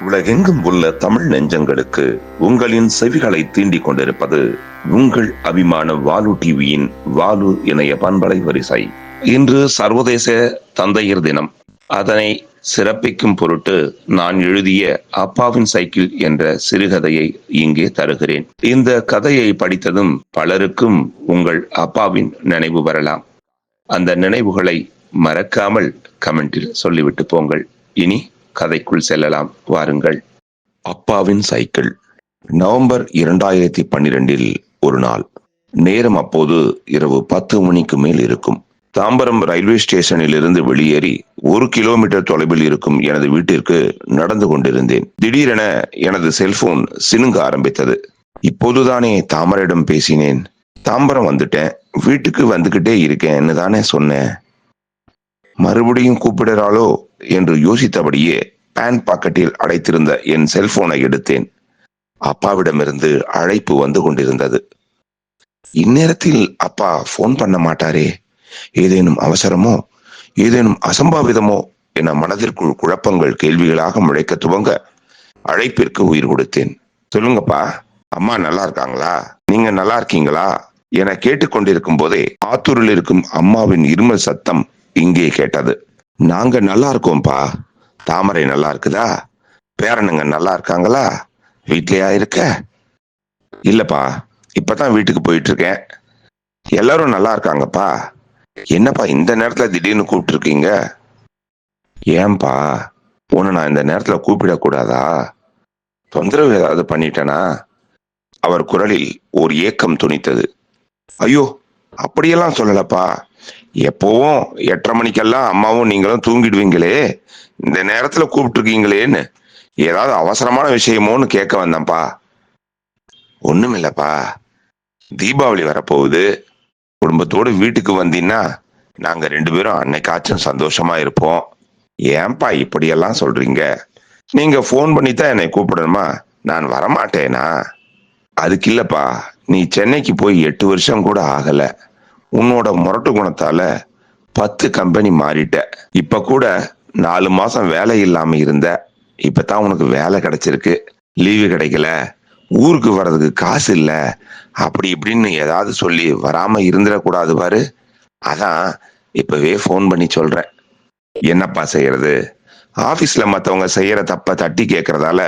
உலகெங்கும் உள்ள தமிழ் நெஞ்சங்களுக்கு உங்களின் செவிகளை தீண்டிக் கொண்டிருப்பது உங்கள் அபிமான வாலு டிவியின் வாலு இணைய பண்பலை வரிசை. இன்று சர்வதேச தந்தையர் தினம். அதனை சிறப்பிக்கும் பொருட்டு நான் எழுதிய அப்பாவின் சைக்கிள் என்ற சிறுகதையை இங்கே தருகிறேன். இந்த கதையை படித்ததும் பலருக்கும் உங்கள் அப்பாவின் நினைவு வரலாம். அந்த நினைவுகளை மறக்காமல் கமெண்டில் சொல்லிவிட்டு போங்கள். இனி கதைக்குள் செல்லலாம். வாருங்கள். அப்பாவின் சைக்கிள். நவம்பர் இரண்டாயிரத்தி பன்னிரெண்டில் ஒரு நாள். நேரம் அப்போது இரவு பத்து மணிக்கு மேல் இருக்கும். தாம்பரம் ரயில்வே ஸ்டேஷனில் இருந்து வெளியேறி ஒரு கிலோமீட்டர் தொலைவில் இருக்கும் எனது வீட்டிற்கு நடந்து கொண்டிருந்தேன். திடீரென எனது செல்போன் சினுங்க ஆரம்பித்தது. இப்போதுதானே தாமரையிடம் பேசினேன். தாம்பரம் வந்துட்டேன். வீட்டுக்கு வந்துகிட்டே இருக்கேன்னு தானே சொன்னேன். மறுபடியும் கூப்பிடுறாளோ? என்று யோசித்தபடியே பேன் பாக்கெட்டில் அடைத்திருந்த என் செல்போனை எடுத்தேன். அப்பாவிடமிருந்து அழைப்பு வந்து கொண்டிருந்தது. இந்நேரத்தில் அப்பா போன் பண்ண மாட்டாரே. ஏதேனும் அவசரமோ ஏதேனும் அசம்பாவிதமோ என மனதிற்குள் குழப்பங்கள் கேள்விகளாக முளைக்க துவங்க அழைப்பிற்கு உயிர் கொடுத்தேன். சொல்லுங்கப்பா அம்மா நல்லா இருக்காங்களா? நீங்க நல்லா இருக்கீங்களா? என கேட்டுக்கொண்டிருக்கும் போதே ஆத்தூரில் இருக்கும் அம்மாவின் இருமல் சத்தம் இங்கே கேட்டது. நாங்க நல்லா இருக்கோம்ப்பா. தாமரை நல்லா இருக்குதா? பேரனுங்க நல்லா இருக்காங்களா? வீட்லயா இருக்க? இல்லப்பா இப்பதான் வீட்டுக்கு போயிட்டு இருக்கேன் எல்லாரும் நல்லா இருக்காங்கப்பா. என்னப்பா இந்த நேரத்துல திடீர்னு கூப்பிட்டு இருக்கீங்க ஏன்பா உன்னை நான் இந்த நேரத்துல கூப்பிடக்கூடாதா? தொந்தரவு ஏதாவது பண்ணிட்டேனா? அவர் குரலில் ஒரு ஏக்கம் துணித்தது. ஐயோ அப்படியெல்லாம் சொல்லலப்பா. எப்போவும் எட்டரை மணிக்கெல்லாம் அம்மாவும் நீங்களும் தூங்கிடுவீங்களே. இந்த நேரத்துல கூப்பிட்டுருக்கீங்களேன்னு. ஏதாவது அவசரமான விஷயமோன்னு கேட்க வந்தேன்ப்பா. ஒண்ணுமில்லப்பா. தீபாவளி வரப்போகுது. குடும்பத்தோடு வீட்டுக்கு வந்தீங்கன்னா நாங்கள் ரெண்டு பேரும் அன்னைக்காச்சும் சந்தோஷமா இருப்போம். ஏன்பா இப்படியெல்லாம் சொல்றீங்க? நீங்க ஃபோன் பண்ணி தான் என்னை கூப்பிடணுமா? நான் வரமாட்டேனா? அதுக்கு இல்லப்பா. நீ சென்னைக்கு போய் எட்டு வருஷம் கூட ஆகலை. உன்னோட முரட்டு குணத்தால பத்து கம்பெனி மாறிட்ட. இப்ப கூட நாலு மாசம் வேலை இல்லாம இருந்த இப்பதான் உனக்கு வேலை கிடைச்சிருக்கு. லீவு கிடைக்கல. ஊருக்கு வர்றதுக்கு காசு இல்ல. அப்படி இப்படின்னு ஏதாவது சொல்லி வராம இருந்துடக்கூடாது பாரு. அதான் இப்பவே ஃபோன் பண்ணி சொல்றேன். என்னப்பா செய்யறது? ஆபீஸ்ல மத்தவங்க செய்யற தப்ப தட்டி கேட்கறதால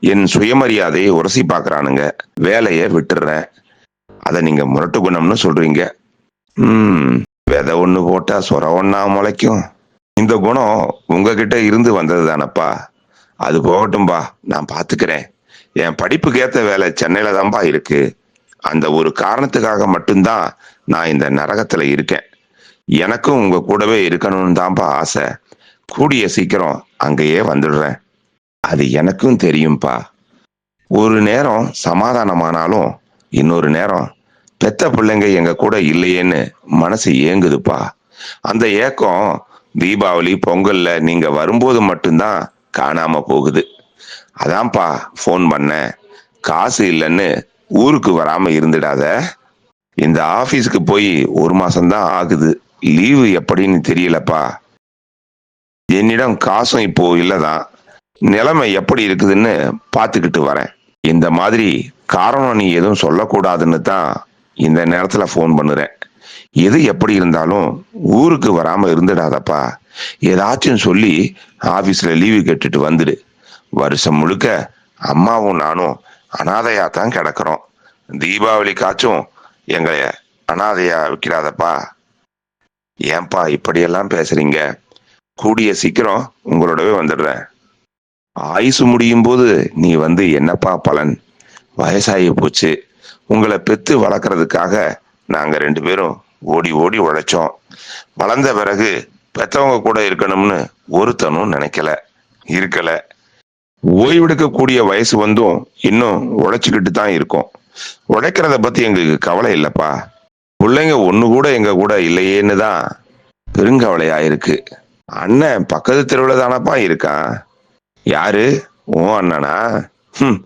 என் சுயமரியாதையை உரசி பாக்குறானுங்க வேலையை விட்டுடுறேன் அதை நீங்க முரட்டு குணம்னு சொல்றீங்க. ம். விதை ஒண்ணு போட்டா சொர ஒன்னா முளைக்கும். இந்த குணம் உங்ககிட்ட இருந்து வந்தது தானப்பா அது போகட்டும்பா நான் பாத்துக்கிறேன். என் படிப்புக்கு ஏத்த வேலை சென்னையில தான்பா இருக்கு. அந்த ஒரு காரணத்துக்காக மட்டும்தான் நான் இந்த நரகத்துல இருக்கேன். எனக்கும் உங்க கூடவே இருக்கணும்னு தான்ப்பா ஆசை. கூடிய சீக்கிரம் அங்கேயே வந்துடுறேன். அது எனக்கும் தெரியும்பா. ஒரு நேரம் சமாதானமானாலும் இன்னொரு நேரம் பெத்த பிள்ளைங்க எங்க கூட இல்லையேன்னு மனசு ஏங்குதுப்பா. அந்த ஏக்கம் தீபாவளி பொங்கல்ல நீங்க வரும்போது மட்டும்தான் காணாம போகுது. அதான்ப்பா ஃபோன் பண்ணேன் காசு இல்லைன்னு ஊருக்கு வராம இருந்துடாத. இந்த ஆபீஸ்க்கு போய் ஒரு மாசம்தான் ஆகுது. லீவு எப்படின்னு தெரியலப்பா. என்னிடம் காசும் இப்போ இல்லதான். நிலைமை எப்படி இருக்குதுன்னு பார்த்துக்கிட்டு வரேன். இந்த மாதிரி காரணம் நீ எதுவும் சொல்லக்கூடாதுன்னு தான் இந்த நேரத்தில் ஃபோன் பண்ணுறேன். எது எப்படி இருந்தாலும் ஊருக்கு வராமல் இருந்துடாதப்பா. ஏதாச்சும் சொல்லி ஆஃபீஸில் லீவு கேட்டுட்டு வந்துடு. வருஷம் முழுக்க அம்மாவும் நானும் அனாதையாக தான் கிடக்குறோம் தீபாவளிக்காச்சும் எங்களை அனாதையா வைக்கிறாதப்பா. ஏன்பா இப்படியெல்லாம் பேசுறீங்க? கூடிய சீக்கிரம் உங்களோடவே வந்துடுறேன். ஆயுசு முடியும் போது நீ வந்து என்னப்பா பலன்? வயசாகி போச்சு. உங்களை பெத்து வளர்க்கறதுக்காக நாங்க ரெண்டு பேரும் ஓடி ஓடி உழைச்சோம். வளர்ந்த பிறகு பெத்தவங்க கூட இருக்கணும்னு ஒருத்தனும் நினைக்கல இருக்கல. ஓய்வெடுக்கக்கூடிய வயசு வந்தும் இன்னும் உழைச்சிக்கிட்டு தான் இருக்கோம். உழைக்கிறத பத்தி எங்களுக்கு கவலை இல்லப்பா. பிள்ளைங்க ஒன்று கூட எங்க கூட இல்லையேன்னு தான் பெருங்கவலையா இருக்கு. அண்ணன் பக்கத்து தெருவில் தானப்பா இருக்கான். யாரு? ஓ அண்ணனா? ம்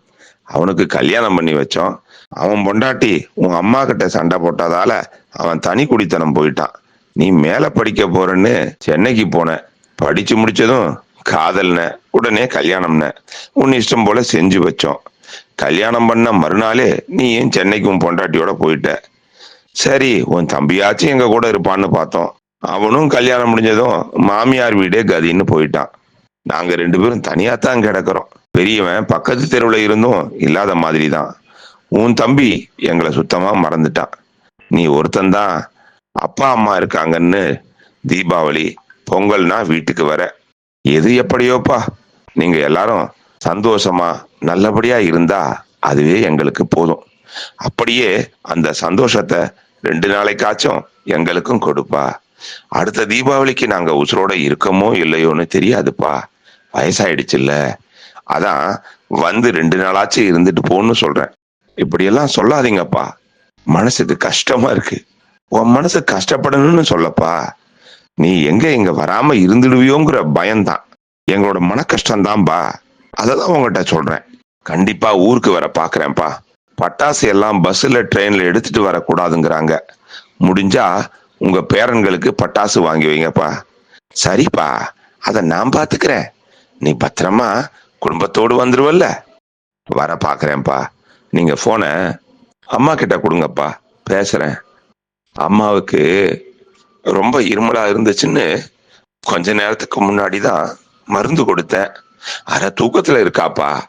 அவனுக்கு கல்யாணம் பண்ணி வச்சோம். அவன் பொண்டாட்டி உன் அம்மா கிட்ட சண்டை போட்டதால அவன் தனி குடித்தனம் போயிட்டான். நீ மேல படிக்க போறேன்னு சென்னைக்கு போன. படிச்சு முடிச்சதும் காதல்ன உடனே கல்யாணம்ன. உன் இஷ்டம் போல செஞ்சு வச்சோம். கல்யாணம் பண்ண மறுநாளே நீ ஏன் சென்னைக்கு உன் பொண்டாட்டியோட போயிட்ட? சரி உன் தம்பியாச்சும் எங்க கூட இருப்பான்னு பார்த்தோம். அவனும் கல்யாணம் முடிஞ்சதும் மாமியார் வீடே கதின்னு போயிட்டான். நாங்க ரெண்டு பேரும் தனியா தான் கிடக்குறோம். பெரியவன் பக்கத்து தெருவுல இருந்தும் இல்லாத மாதிரி தான் உன் தம்பி எங்களை சுத்தமா மறந்துட்டான். நீ ஒருத்தன்தான் அப்பா அம்மா இருக்காங்கன்னு தீபாவளி பொங்கல்னா வீட்டுக்கு வர. எது எப்படியோப்பா? நீங்க எல்லாரும் சந்தோஷமா நல்லபடியா இருந்தா அதுவே எங்களுக்கு போதும். அப்படியே அந்த சந்தோஷத்தை ரெண்டு நாளைக்காச்சும் எங்களுக்கும் கொடுப்பா. அடுத்த தீபாவளிக்கு நாங்க உசுரோட இருக்கமோ இல்லையோன்னு தெரியாதுப்பா. வயசாயிடுச்சுல்ல. அதான் வந்து ரெண்டு நாளாச்சும் இருந்துட்டு போன்னு சொல்றேன். இப்படியெல்லாம் சொல்லாதீங்கப்பா. மனசுக்கு கஷ்டமா இருக்கு. உன் மனசு கஷ்டப்படணும்னு சொல்லப்பா. நீ எங்க இங்க வராம இருந்துடுவியோங்கிற பயம்தான். எங்களோட மன கஷ்டம்தான்பா அததான் உங்ககிட்ட சொல்றேன். கண்டிப்பா ஊருக்கு வர பாக்குறேன்ப்பா. பட்டாசு எல்லாம் பஸ்ல ட்ரெயின்ல எடுத்துட்டு வரக்கூடாதுங்கிறாங்க. முடிஞ்சா உங்க பேரன்களுக்கு பட்டாசு வாங்கி வைங்கப்பா. சரிப்பா. அத நான் பாத்துக்கிறேன். நீ பத்திரமா குடும்பத்தோடு வந்துருவல்ல. வர பாக்குறேன்ப்பா. நீங்க போனை அம்மா கிட்ட கொடுங்கப்பா பேசுறேன். அம்மாவுக்கு ரொம்ப இருமலா இருந்துச்சுன்னு கொஞ்ச நேரத்துக்கு முன்னாடி தான் மருந்து கொடுத்தேன். அரை தூக்கத்துல இருக்காப்பா.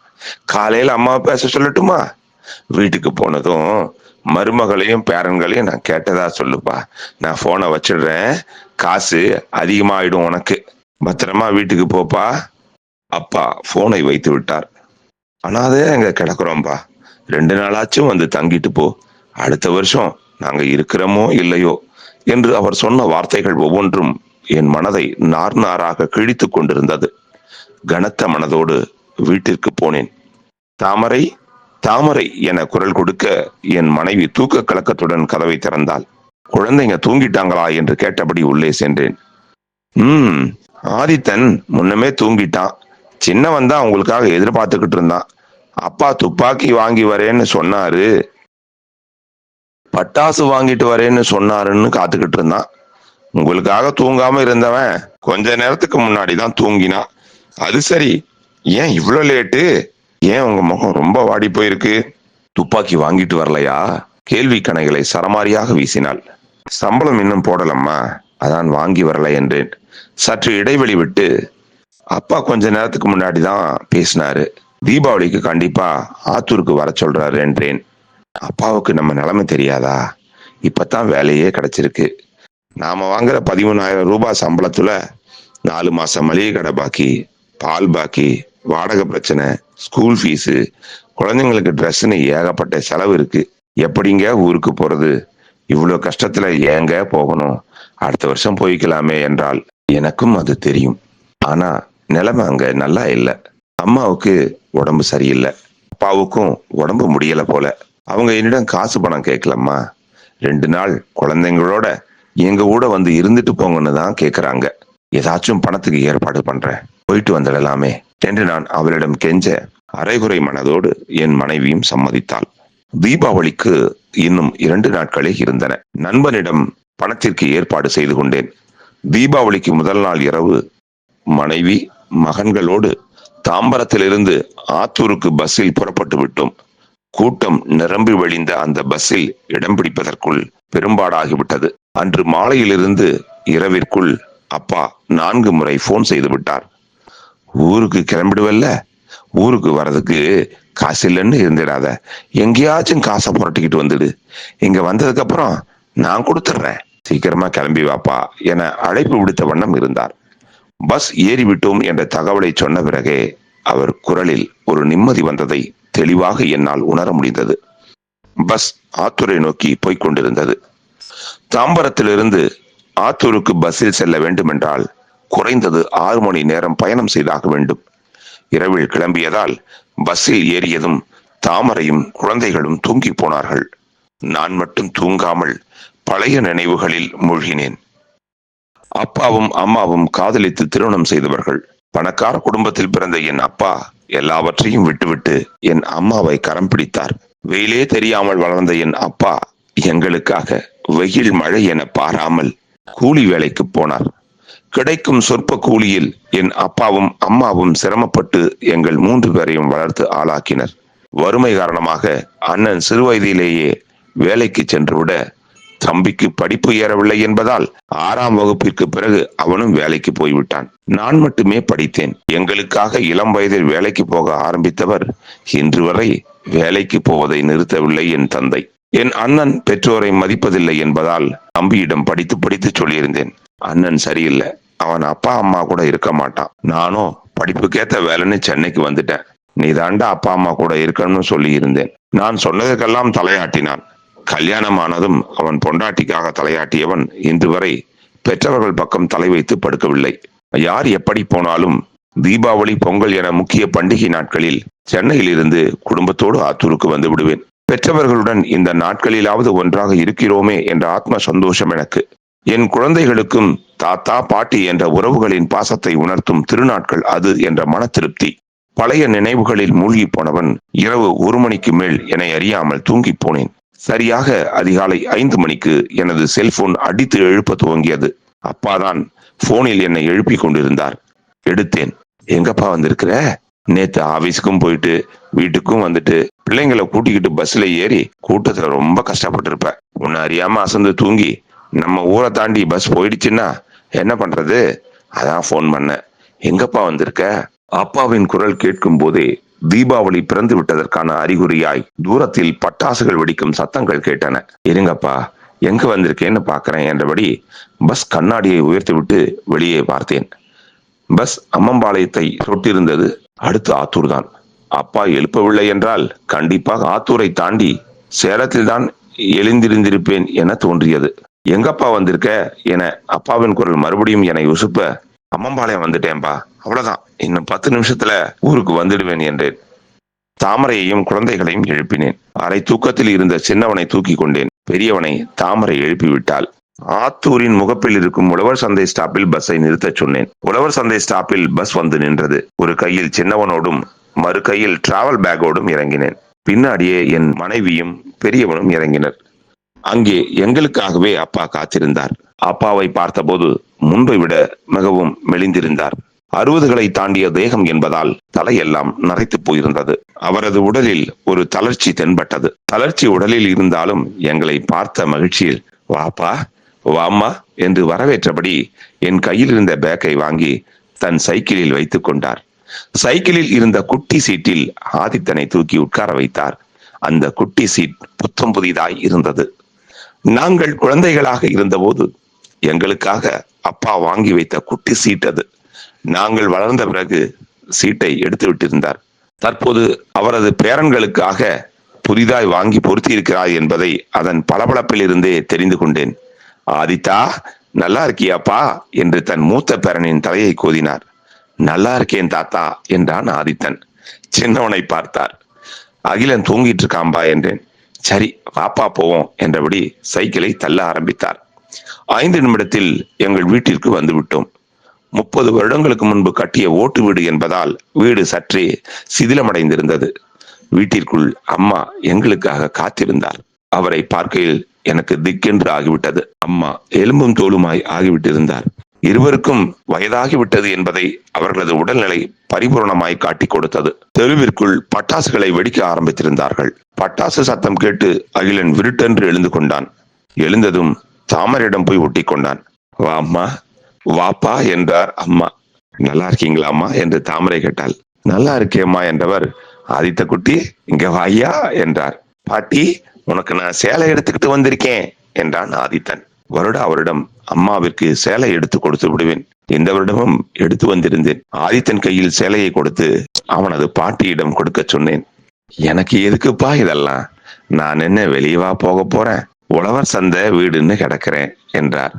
காலையில அம்மாவை பேச சொல்லட்டுமா? வீட்டுக்கு போனதும் மருமகளையும் பேரன்களையும் நான் கேட்டதா சொல்லுப்பா. நான் போனை வச்சிடுறேன். காசு அதிகமாயிடும் உனக்கு. பத்திரமா வீட்டுக்கு போப்பா. அப்பா போனை வைத்து விட்டார். அனாதே அங்க கிடக்குறோம்பா? ரெண்டு நாளாச்சும் வந்து தங்கிட்டு போ. அடுத்த வருஷம் நாங்க இருக்கிறோமோ இல்லையோ என்று அவர் சொன்ன வார்த்தைகள் ஒவ்வொன்றும் என் மனதை நார் நாராக கிழித்துக் கொண்டிருந்தது. கனத்த மனதோடு வீட்டிற்கு போனேன். தாமரை தாமரை என குரல் கொடுக்க என் மனைவி தூக்க கலக்கத்துடன் கதவை திறந்தாள். குழந்தைங்க தூங்கிட்டாங்களா என்று கேட்டபடி உள்ளே சென்றேன். ம் ஆதித்தன் முன்னமே தூங்கிட்டான். சின்னவன் தான் உங்களுக்காக எதிர்பார்த்துக்கிட்டு இருந்தான். அப்பா துப்பாக்கி வாங்கி வரேன்னு சொன்னாரு. பட்டாசு வாங்கிட்டு வரேன்னு சொன்னாருன்னு காத்துக்கிட்டு இருந்தான். உங்களுக்காக தூங்காம இருந்தவன் கொஞ்ச நேரத்துக்கு முன்னாடி தான் தூங்கினான் அது சரி. ஏன் இவ்வளோ லேட்டு? ஏன் உங்க முகம் ரொம்ப வாடி போயிருக்கு? துப்பாக்கி வாங்கிட்டு வரலையா? கேள்வி கணைகளை சரமாரியாக வீசினாள். சம்பளம் இன்னும் போடலம்மா. அதான் வாங்கி வரல என்றேன். சற்று இடைவெளி விட்டு அப்பா கொஞ்ச நேரத்துக்கு முன்னாடி தான் பேசினாரு. தீபாவளிக்கு கண்டிப்பா ஆத்தூருக்கு வர சொல்றாரு என்றேன். அப்பாவுக்கு நம்ம நிலைமை தெரியாதா? இப்பதான் வேலையே கிடைச்சிருக்கு. நாம வாங்குற பதிமூணாயிரம் ரூபாய் சம்பளத்துல நாலு மாசம் மளிகை கடை பாக்கி பால் பாக்கி வாடகை பிரச்சனை ஸ்கூல் ஃபீஸு குழந்தைங்களுக்கு ட்ரெஸ்ஸுன்னு ஏகப்பட்ட செலவு இருக்கு. எப்படிங்க ஊருக்கு போறது? இவ்வளவு கஷ்டத்துல ஏங்க போகணும்? அடுத்த வருஷம் போய்க்கலாமே என்றால் எனக்கும் அது தெரியும். ஆனா நிலைமை அங்க நல்லா இல்லை. அம்மாவுக்கு உடம்பு சரியில்லை. அப்பாவுக்கும் உடம்பு முடியல போல. அவங்க என்னிடம் காசு பணம் கேட்கலம்மா ரெண்டு நாள் குழந்தைங்களோட எங்க கூட வந்து இருந்துட்டு போங்கன்னு தான் கேக்குறாங்க. ஏதாச்சும் பணத்துக்கு ஏற்பாடு பண்றேன். போயிட்டு வந்துடலாமே என்று நான் அவளிடம் கெஞ்ச அரைகுறை மனதோடு என் மனைவியும் சம்மதித்தாள். தீபாவளிக்கு இன்னும் இரண்டு நாட்களே இருந்தன. நண்பனிடம் பணத்திற்கு ஏற்பாடு செய்து கொண்டேன். தீபாவளிக்கு முதல் நாள் இரவு மனைவி மகன்களோடு தாம்பரத்திலிருந்து ஆத்தூருக்கு பஸ்ஸில் புறப்பட்டு விட்டோம். கூட்டம் நிரம்பி வழிந்த அந்த பஸ்ஸில் இடம் பிடிப்பதற்குள் பெரும்பாடாகிவிட்டது. அன்று மாலையிலிருந்து இரவிற்குள் அப்பா நான்கு முறை போன் செய்து விட்டார். ஊருக்கு கிளம்பிடுவல்ல? ஊருக்கு வர்றதுக்கு காசு இல்லைன்னு இருந்துடாத. எங்கேயாச்சும் காசை புரட்டிக்கிட்டு வந்துடு. இங்க வந்ததுக்கு அப்புறம் நான் கொடுத்துட்றேன். சீக்கிரமா கிளம்பி வாப்பா என அழைப்பு விடுத்த வண்ணம் இருந்தார். பஸ் ஏறிவிட்டோம் என்ற தகவலை சொன்ன பிறகே அவர் குரலில் ஒரு நிம்மதி வந்ததை தெளிவாக என்னால் உணர முடிந்தது. பஸ் ஆத்தூரை நோக்கி போய்க் கொண்டிருந்தது. தாம்பரத்திலிருந்து ஆத்தூருக்கு பஸ்ஸில் செல்ல வேண்டுமென்றால் குறைந்தது ஆறு மணி நேரம் பயணம் செய்தாக வேண்டும். இரவில் கிளம்பியதால் பஸ்ஸில் ஏறியதும் தாமரையும் குழந்தைகளும் தூங்கி போனார்கள். நான் மட்டும் தூங்காமல் பழைய நினைவுகளில் மூழ்கினேன். அப்பாவும் அம்மாவும் காதலித்து திருமணம் செய்தவர்கள் பணக்கார குடும்பத்தில் பிறந்த என் அப்பா எல்லாவற்றையும் விட்டுவிட்டு என் அம்மாவை கரம் பிடித்தார். வெயிலே தெரியாமல் வளர்ந்த என் அப்பா எங்களுக்காக வெயில் மழை என பாராமல் கூலி வேலைக்கு போனார். கிடைக்கும் சொற்ப கூலியில் என் அப்பாவும் அம்மாவும் சிரமப்பட்டு எங்கள் மூன்று பேரையும் வளர்த்து ஆளாக்கினர். வறுமை காரணமாக அண்ணன் சிறுவயதிலேயே வேலைக்கு சென்றுவிட தம்பிக்கு படிப்பு ஏறவில்லை என்பதால் ஆறாம் வகுப்பிற்கு பிறகு அவனும் வேலைக்கு போய்விட்டான். நான் மட்டுமே படித்தேன். எங்களுக்காக இளம் வயதில் வேலைக்கு போக ஆரம்பித்தவர் இன்று வரை வேலைக்கு போவதை நிறுத்தவில்லை என் தந்தை. என் அண்ணன் பெற்றோரை மதிப்பதில்லை என்பதால் தம்பியிடம் படித்து படித்து சொல்லியிருந்தேன். அண்ணன் சரியில்லை. அவன் அப்பா அம்மா கூட இருக்க மாட்டான். நானும் படிப்புக்கேத்த வேலைன்னு சென்னைக்கு வந்துட்டேன். நீ தாண்டா அப்பா அம்மா கூட இருக்கணும்னு சொல்லி இருந்தேன் நான் சொன்னதுக்கெல்லாம் தலையாட்டினான். கல்யாணம் ஆனதும் அவன் பொண்டாட்டிக்காக தலையாட்டியவன் இன்று வரை பெற்றவர்கள் பக்கம் தலை வைத்து படுக்கவில்லை. யார் எப்படி போனாலும் தீபாவளி பொங்கல் என முக்கிய பண்டிகை நாட்களில் சென்னையில் இருந்து குடும்பத்தோடு ஆத்தூருக்கு வந்து விடுவேன். பெற்றவர்களுடன் இந்த நாட்களிலாவது ஒன்றாக இருக்கிறோமே என்ற ஆத்ம சந்தோஷம் எனக்கு. என் குழந்தைகளுக்கும் தாத்தா பாட்டி என்ற உறவுகளின் பாசத்தை உணர்த்தும் திருநாட்கள் அது என்ற மன திருப்தி. பழைய நினைவுகளில் மூழ்கி போனவன் இரவு ஒரு மணிக்கு மேல் என்னை அறியாமல் தூங்கிப் போனேன். சரியாக அதிகாலை ஐந்து மணிக்கு எனது செல்போன் அடித்து எழுப்ப துவங்கியது. அப்பாதான் போனில் என்னை எழுப்பி கொண்டிருந்தார். எடுத்தேன். எங்கப்பா வந்திருக்கிற? நேத்து ஆபீஸ்க்கும் போயிட்டு வீட்டுக்கும் வந்துட்டு பிள்ளைங்களை கூட்டிக்கிட்டு பஸ்ல ஏறி கூட்டத்துல ரொம்ப கஷ்டப்பட்டிருப்ப. உன்னை அறியாம அசந்து தூங்கி நம்ம ஊரை தாண்டி பஸ் போயிடுச்சுன்னா என்ன பண்றது? அதான் ஃபோன் பண்ணேன் எங்கப்பா வந்திருக்க? அப்பாவின் குரல் கேட்கும் போதே தீபாவளி பிறந்து விட்டதற்கான அறிகுறியாய் தூரத்தில் பட்டாசுகள் வெடிக்கும் சத்தங்கள் கேட்டன. இருங்கப்பா எங்க வந்திருக்கேன்னு பாக்குறேன் என்றபடி பஸ் கண்ணாடியை உயர்த்திவிட்டு வெளியே பார்த்தேன். பஸ் அம்மம்பாளையத்தை தொட்டிருந்தது அடுத்து ஆத்தூர் தான். அப்பா எழுப்பவில்லை என்றால் கண்டிப்பாக ஆத்தூரை தாண்டி சேலத்தில் தான் எழுந்திருந்திருப்பேன் என தோன்றியது. எங்கப்பா வந்திருக்க என அப்பாவின் குரல் மறுபடியும் என்னை உசுப்ப அம்மம்பாளையம் வந்துட்டேன்பா. அவ்வளவுதான். இன்னும் பத்து நிமிஷத்துல ஊருக்கு வந்துடுவேன் என்றேன். தாமரையையும் குழந்தைகளையும் எழுப்பினேன். அரை தூக்கத்தில் இருந்த சின்னவனை தூக்கி கொண்டேன். பெரியவனை தாமரை எழுப்பிவிட்டாள். ஆத்தூரின் முகப்பில் இருக்கும் உழவர் சந்தை ஸ்டாப்பில் பஸ்ஸை நிறுத்தச் சொன்னேன். உழவர் சந்தை ஸ்டாப்பில் பஸ் வந்து நின்றது. ஒரு கையில் சின்னவனோடும் மறு கையில் டிராவல் பேக்கோடும் இறங்கினேன். பின்னாடியே என் மனைவியும் பெரியவனும் இறங்கினர். அங்கே எங்களுக்காகவே அப்பா காத்திருந்தார். அப்பாவை பார்த்தபோது முன்பை விட மிகவும் மெலிந்திருந்தார். அறுபதுகளை தாண்டிய தேகம் என்பதால் தலையெல்லாம் நரைத்து போயிருந்தது. அவரது உடலில் ஒரு தளர்ச்சி தென்பட்டது. தளர்ச்சி உடலில் இருந்தாலும் எங்களை பார்த்த மகிழ்ச்சியில் வாப்பா வாம்மா என்று வரவேற்றபடி என் கையில் இருந்த பேக்கை வாங்கி தன் சைக்கிளில் வைத்துக் கொண்டார். சைக்கிளில் இருந்த குட்டி சீட்டில் ஆதித்தனை தூக்கி உட்கார வைத்தார். அந்த குட்டி சீட் புத்தம் புதிதாய் இருந்தது. நாங்கள் குழந்தைகளாக இருந்தபோது எங்களுக்காக அப்பா வாங்கி வைத்த குட்டி சீட் அது. நாங்கள் வளர்ந்த பிறகு சீட்டை எடுத்து விட்டிருந்தார். தற்போது அவரது பேரன்களுக்காக புதிதாய் வாங்கி பொருத்தி இருக்கிறார் என்பதை அதன் பளபளப்பில் இருந்தே தெரிந்து கொண்டேன். ஆதித்தா நல்லா இருக்கியாப்பா? என்று தன் மூத்த பேரனின் தலையை கோதினார். நல்லா இருக்கேன் தாத்தா என்றான் ஆதித்தன். சின்னவனை பார்த்தார். அகிலன் தூங்கிட்டு இருக்காம்பா என்றேன். சரி வாப்பா போவோம் என்றபடி சைக்கிளை தள்ள ஆரம்பித்தார். ஐந்து நிமிடத்தில் எங்கள் வீட்டிற்கு வந்துவிட்டோம். முப்பது வருடங்களுக்கு முன்பு கட்டிய ஓட்டு வீடு என்பதால் வீடு சற்றே சிதிலமடைந்திருந்தது. வீட்டிற்குள் அம்மா எங்களுக்காக காத்திருந்தார். அவரை பார்க்கையில் எனக்கு திக்கென்று ஆகிவிட்டது. அம்மா எலும்பும் தோலுமாய் ஆகிவிட்டிருந்தார். இருவருக்கும் வயதாகிவிட்டது என்பதை அவர்களது உடல்நிலை பரிபூரணமாய் காட்டிக் கொடுத்தது. தெருவிற்குள் பட்டாசுகளை வெடிக்க ஆரம்பித்திருந்தார்கள். பட்டாசு சத்தம் கேட்டு அகிலன் விருட்டென்று எழுந்து கொண்டான். எழுந்ததும் தாமரிடம் போய் ஒட்டி கொண்டான். வா அம்மா வாப்பா என்றார் அம்மா. நல்லா இருக்கீங்களா அம்மா? என்று தாமரை கேட்டாள். நல்லா இருக்கேம்மா என்றவர் ஆதித்த குட்டி இங்க வாயா என்றார். பாட்டி உனக்கு நான் சேலை எடுத்துக்கிட்டு வந்திருக்கேன் என்றான் ஆதித்தன். வருடா வருடம் அம்மாவிற்கு சேலை எடுத்து கொடுத்து விடுவேன். இந்த வருடமும் எடுத்து வந்திருந்தேன். ஆதித்தன் கையில் சேலையை கொடுத்து அவனது பாட்டியிடம் கொடுக்க சொன்னேன். எனக்கு எதுக்குப்பா இதெல்லாம்? நான் என்ன வெளியவா போக போறேன்? உழவர் சந்தை வீடுன்னு கிடக்கிறேன் என்றார்.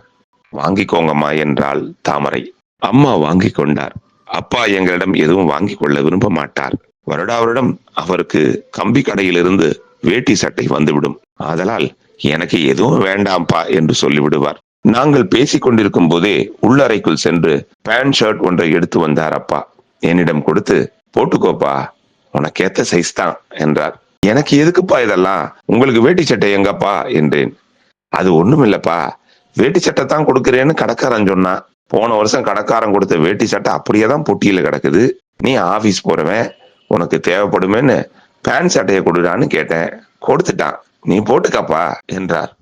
வாங்கிக்கோங்கம்மா என்றாள் தாமரை. அம்மா வாங்கி கொண்டார். அப்பா எங்களிடம் எதுவும் வாங்கி கொள்ள விரும்ப மாட்டார். வருடா வருடம் அவருக்கு கம்பி கடையிலிருந்து வேட்டி சட்டை வந்துவிடும். ஆதலால் எனக்கு எதுவும் வேண்டாம்ப்பா என்று சொல்லிவிடுவார். நாங்கள் பேசிக் கொண்டிருக்கும் போதே உள்ளறைக்குள் சென்று பேண்ட் ஷர்ட் ஒன்றை எடுத்து வந்தார் அப்பா. என்னிடம் கொடுத்து போட்டுக்கோப்பா உனக்கேத்த சைஸ் தான் என்றார். எனக்கு எதுக்குப்பா இதெல்லாம்? உங்களுக்கு வேட்டி சட்டை எங்கப்பா? என்றேன். அது ஒண்ணும் இல்லப்பா. வேட்டி சட்டை தான் கொடுக்கிறேன்னு கடைக்காரன் சொன்னான். போன வருஷம் கடைக்காரன் கொடுத்த வேட்டி சட்டை அப்படியே தான் பொட்டியில கிடக்குது. நீ ஆபீஸ் போறவன் உனக்கு தேவைப்படுமேன்னு பேண்ட் சட்டையை கொடுடான்னு கேட்டேன். கொடுத்துட்டான். நீ போட்டுக்கப்பா என்றார்.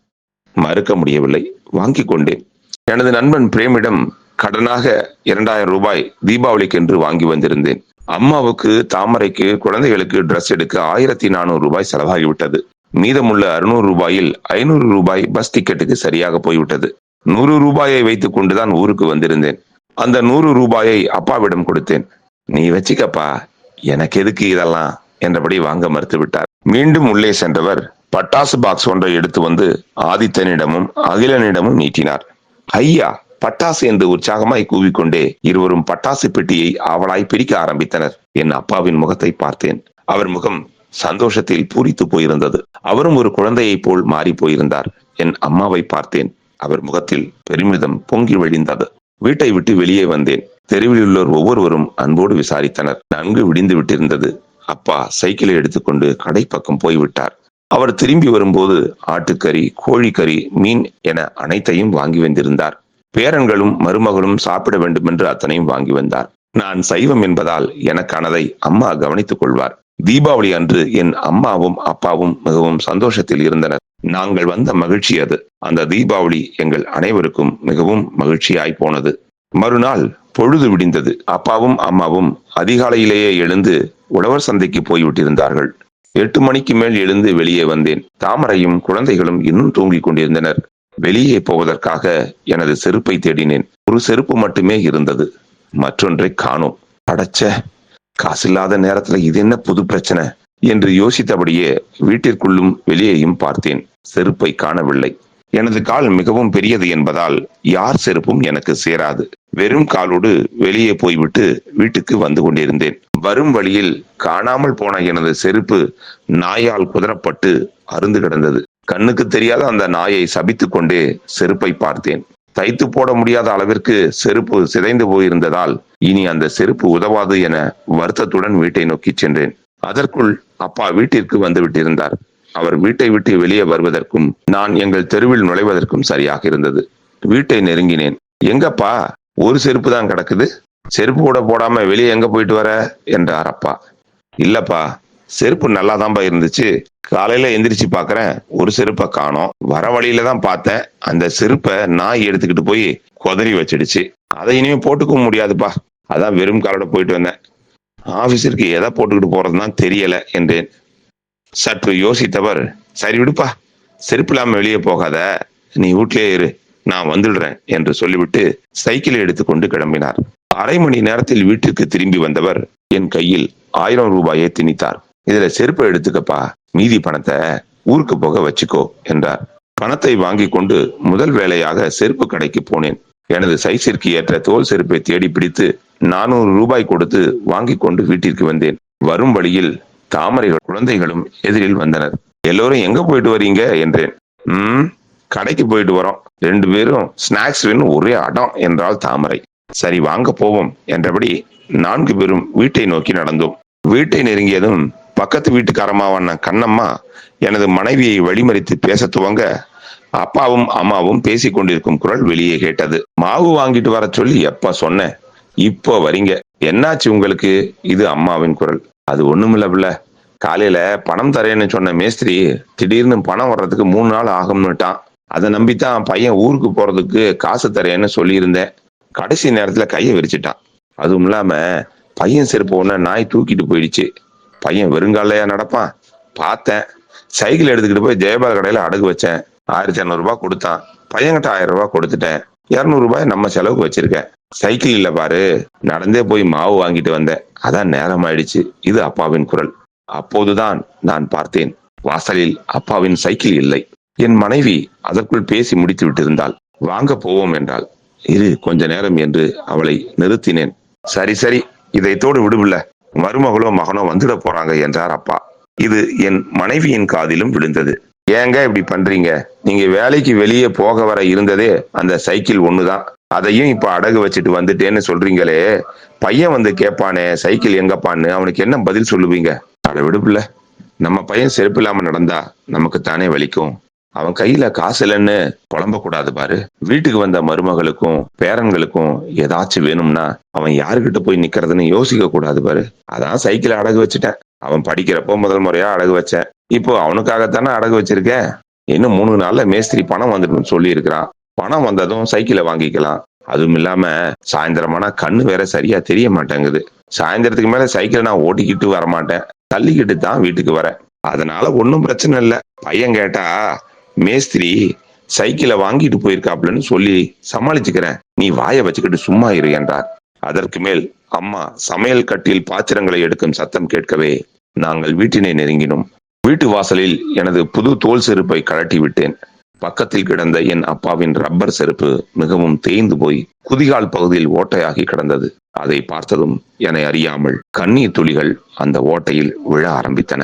மறுக்க முடியவில்லை. வாங்கி கொண்டேன். எனது நண்பன் பிரேமிடம் கடனாக இரண்டாயிரம் ரூபாய் தீபாவளிக்கு என்று வாங்கி வந்திருந்தேன். அம்மாவுக்கு தாமரைக்கு குழந்தைகளுக்கு ட்ரெஸ் எடுக்க ஆயிரத்தி நானூறு ரூபாய் செலவாகிவிட்டது. மீதமுள்ள அறுநூறு ரூபாயில் ஐநூறு ரூபாய் பஸ் டிக்கெட்டுக்கு சரியாக போய்விட்டது. நூறு ரூபாயை வைத்துக் கொண்டுதான் ஊருக்கு வந்திருந்தேன். அந்த நூறு ரூபாயை அப்பாவிடம் கொடுத்தேன். நீ வச்சிக்கப்பா எனக்கு எதுக்கு இதெல்லாம்? என்றபடி வாங்க மறுத்து விட்டார் மீண்டும் உள்ளே சென்றவர் பட்டாசு பாக்ஸ் ஒன்றை எடுத்து வந்து ஆதித்தனிடமும் அகிலனிடமும் நீட்டினார். ஐயா பட்டாசு என்று உற்சாகமாய் கூவிக்கொண்டே இருவரும் பட்டாசு பெட்டியை அவளாய் பிரிக்க ஆரம்பித்தனர். என் அப்பாவின் முகத்தை பார்த்தேன். அவர் முகம் சந்தோஷத்தில் பூரித்து போயிருந்தது. அவரும் ஒரு குழந்தையைப் போல் மாறி போயிருந்தார். என் அம்மாவை பார்த்தேன். அவர் முகத்தில் பெருமிதம் பொங்கி வழிந்தது. வீட்டை விட்டு வெளியே வந்தேன். தெருவில் உள்ளோர் ஒவ்வொருவரும் அன்போடு விசாரித்தனர். நன்கு விடிந்து விட்டிருந்தது. அப்பா சைக்கிளை எடுத்துக்கொண்டு கடை பக்கம் போய்விட்டார். அவர் திரும்பி வரும்போது ஆட்டுக்கறி கோழிக்கறி மீன் என அனைத்தையும் வாங்கி வந்திருந்தார். பேரன்களும் மருமகளும் சாப்பிட வேண்டும் என்று அத்தனையும் வாங்கி வந்தார். நான் சைவம் என்பதால் எனக்கானதை அம்மா கவனித்துக் கொள்வார். தீபாவளி அன்று என் அம்மாவும் அப்பாவும் மிகவும் சந்தோஷத்தில் இருந்தனர். நாங்கள் வந்த மகிழ்ச்சி அது. அந்த தீபாவளி எங்கள் அனைவருக்கும் மிகவும் மகிழ்ச்சியாய் போனது. மறுநாள் பொழுது விடிந்தது. அப்பாவும் அம்மாவும் அதிகாலையிலேயே எழுந்து உழவர் சந்தைக்கு போய்விட்டிருந்தார்கள். எட்டு மணிக்கு மேல் எழுந்து வெளியே வந்தேன். தாமரையும் குழந்தைகளும் இன்னும் தூங்கிக் கொண்டிருந்தனர். வெளியே போவதற்காக எனது செருப்பை தேடினேன். ஒரு செருப்பு மட்டுமே இருந்தது. மற்றொன்றை காணோம். அடச்ச! காசில்லாத நேரத்துல இது என்ன புது பிரச்சனை? என்று யோசித்தபடியே வீட்டிற்குள்ளும் வெளியேயும் பார்த்தேன். செருப்பை காணவில்லை. எனது கால் மிகவும் பெரியது என்பதால் யார் செருப்பும் எனக்கு சேராது. வெறும் காலோடு வெளியே போய்விட்டு வீட்டுக்கு வந்து கொண்டிருந்தேன். வரும் வழியில் காணாமல் போன எனது செருப்பு நாயால் குதறப்பட்டு அருந்து கிடந்தது. கண்ணுக்கு தெரியாத அந்த நாயை சபித்துக் கொண்டே செருப்பை பார்த்தேன். தைத்து போட முடியாத அளவிற்கு செருப்பு சிதைந்து போயிருந்ததால் இனி அந்த செருப்பு உதவாது என வருத்தத்துடன் வீட்டை நோக்கி சென்றேன். அதற்குள் அப்பா வீட்டிற்கு வந்து விட்டிருந்தார். அவர் வீட்டை விட்டு வெளியே வருவதற்கும் நான் எங்கள் தெருவில் நுழைவதற்கும் சரியாக இருந்தது. வீட்டை நெருங்கினேன். எங்கப்பா? ஒரு செருப்பு தான் கிடக்குது. செருப்பு கூட போடாம வெளியே எங்க போயிட்டு வர? என்றார் அப்பா. இல்லப்பா செருப்பு நல்லாதான்பா இருந்துச்சு. காலையில எந்திரிச்சு பாக்குறேன். ஒரு செருப்பை காணோம். வர வழியில தான் பார்த்தேன். அந்த செருப்பை நாய் எடுத்துக்கிட்டு போய் குதறி வச்சிடுச்சு. அதை இனிமே போட்டுக்கவும் முடியாதுப்பா. அதான் வெறும் காலோட போயிட்டு வந்தேன். ஆபீஸிற்கு எதை போட்டுக்கிட்டு போறதுதான் தெரியல என்றேன். சற்று யோசித்தவர் சரி விடுப்பா செருப்பு இல்லாம வெளியே போகாத நீ வீட்டிலே இரு நான் வந்துடுறேன் என்று சொல்லிவிட்டு சைக்கிளை எடுத்துக்கொண்டு கிளம்பினார். அரை மணி நேரத்தில் வீட்டிற்கு திரும்பி வந்தவர் என் கையில் ஆயிரம் ரூபாயை திணித்தார். இதுல செருப்பை எடுத்துக்கப்பா மீதி பணத்தை ஊருக்கு போக வச்சுக்கோ என்றார். பணத்தை வாங்கி கொண்டு முதல் வேலையாக செருப்பு கடைக்கு போனேன். எனது சைஸிற்கு ஏற்ற தோல் செருப்பை தேடி பிடித்து நானூறு ரூபாய் கொடுத்து வாங்கி கொண்டு வீட்டிற்கு வந்தேன். வரும் வழியில் தாமரைகள் குழந்தைகளும் எதிரில் வந்தனர். எல்லோரும் எங்க போயிட்டு வரீங்க? என்றேன். உம் கடைக்கு போயிட்டு வரோம். ரெண்டு பேரும் ஸ்நாக்ஸ் வேணும் ஒரே அடம் என்றால் தாமரை. சரி வாங்க போவோம் என்றபடி நான்கு பேரும் வீட்டை நோக்கி நடந்தோம். வீட்டை நெருங்கியதும் பக்கத்து வீட்டுக்காரமாவான கண்ணம்மா எனது மனைவியை வழிமறித்து பேச துவங்க அப்பாவும் அம்மாவும் பேசிக் கொண்டிருக்கும் குரல் வெளியே கேட்டது. மாவு வாங்கிட்டு வர சொல்லி எப்ப சொன்னேன் இப்போ வரீங்க. என்னாச்சு உங்களுக்கு? இது அம்மாவின் குரல். அது ஒண்ணும் பிள்ள. காலையில பணம் தரேன்னு சொன்ன மேஸ்திரி திடீர்னு பணம் வர்றதுக்கு மூணு நாள் ஆகும்னுட்டான் அதை நம்பித்தான் பையன் ஊருக்கு போறதுக்கு காசு தரேன்னு சொல்லியிருந்தேன். கடைசி நேரத்துல கையை விரிச்சிட்டான். அதுவும் இல்லாம பையன் செருப்பு ஒன்ன நாய் தூக்கிட்டு போயிடுச்சு. பையன் வெறுங்காலையா நடப்பான். பார்த்தேன். சைக்கிள் எடுத்துக்கிட்டு போய் ஜெயபால் கடையில அடகு வச்சேன். ஆயிரத்தி இரநூறுபா ரூபாய் கொடுத்தான். பையன்கிட்ட ஆயிரம் ரூபாய் கொடுத்துட்டேன். இரநூறுபாய் நம்ம செலவுக்கு வச்சிருக்கேன். சைக்கிள் இல்ல பாரு. நடந்தே போய் மாவு வாங்கிட்டு வந்தேன். அதான் நேரம் ஆயிடுச்சு இது அப்பாவின் குரல். அப்போதுதான் நான் பார்த்தேன். வாசலில் அப்பாவின் சைக்கிள் இல்லை. என் மனைவி அதற்குள் பேசி முடித்து விட்டிருந்தாள். வாங்க போவோம் என்றாள். இரு கொஞ்ச நேரம் என்று அவளை நிறுத்தினேன். சரி சரி. இதைத்தோடு விடுவில்ல. மருமகளோ மகனோ வந்துட போறாங்க என்றார் அப்பா. இது என் மனைவியின் காதிலும் விழுந்தது. ஏங்க இப்படி பண்றீங்க? நீங்க வேலைக்கு வெளியே போக வர இருந்ததே அந்த சைக்கிள் ஒண்ணுதான். அதையும் இப்ப அடகு வச்சுட்டு வந்துட்டேன்னு சொல்றீங்களே? பையன் வந்து கேட்பானே சைக்கிள் எங்கப்பான்னு? அவனுக்கு என்ன பதில் சொல்லுவீங்க? அதை விடுப்புல. நம்ம பையன் செருப்பு இல்லாம நடந்தா நமக்கு தானே வலிக்கும். அவன் கையில காசு இல்லைன்னு புலம்ப கூடாது பாரு. வீட்டுக்கு வந்த மருமகளுக்கும் பேரன்களுக்கும் ஏதாச்சும் வேணும்னா அவன் யாருக்கிட்ட போய் நிக்கிறதுன்னு யோசிக்க கூடாது பாரு. அதான் சைக்கிளை அடகு வச்சுட்டேன். அவன் படிக்கிறப்போ முதல் முறையா அடகு வச்சேன். இப்போ அவனுக்காகத்தானே அடகு வச்சிருக்கேன். இன்னும் மூணு நாள்ல மேஸ்திரி பணம் வந்துடும் சொல்லி இருக்கிறான் பணம் வந்ததும் சைக்கிளை வாங்கிக்கலாம். அதுவும் இல்லாம சாயந்தரமானா கண்ணு வேற சரியா தெரிய மாட்டேங்குது. சாயந்தரத்துக்கு மேல சைக்கிளை நான் ஓட்டிக்கிட்டு வர மாட்டேன் தள்ளிக்கிட்டு தான் வீட்டுக்கு வரேன். அதனால ஒன்றும் பிரச்சனை இல்லை. பையன் கேட்டா மேஸ்திரி சைக்கிளை வாங்கிட்டு போயிருக்காப்லன்னு சொல்லி சமாளிச்சுக்கிறேன். நீ வாயை வச்சுக்கிட்டு சும்மா இரு என்றார். அதற்கு மேல் அம்மா சமையல் கட்டில் பாத்திரங்களை எடுக்கும் சத்தம் கேட்கவே நாங்கள் வீட்டினை நெருங்கினோம். வீட்டு வாசலில் எனது புது தோல் செருப்பை கழட்டி விட்டேன். பக்கத்தில் கிடந்த என் அப்பாவின் ரப்பர் செருப்பு மிகவும் தேய்ந்து போய் குதிகால் பகுதியில் ஓட்டையாகி கிடந்தது. அதை பார்த்ததும் என்னை அறியாமல் கண்ணீர் துளிகள் அந்த ஓட்டையில் விழ ஆரம்பித்தன.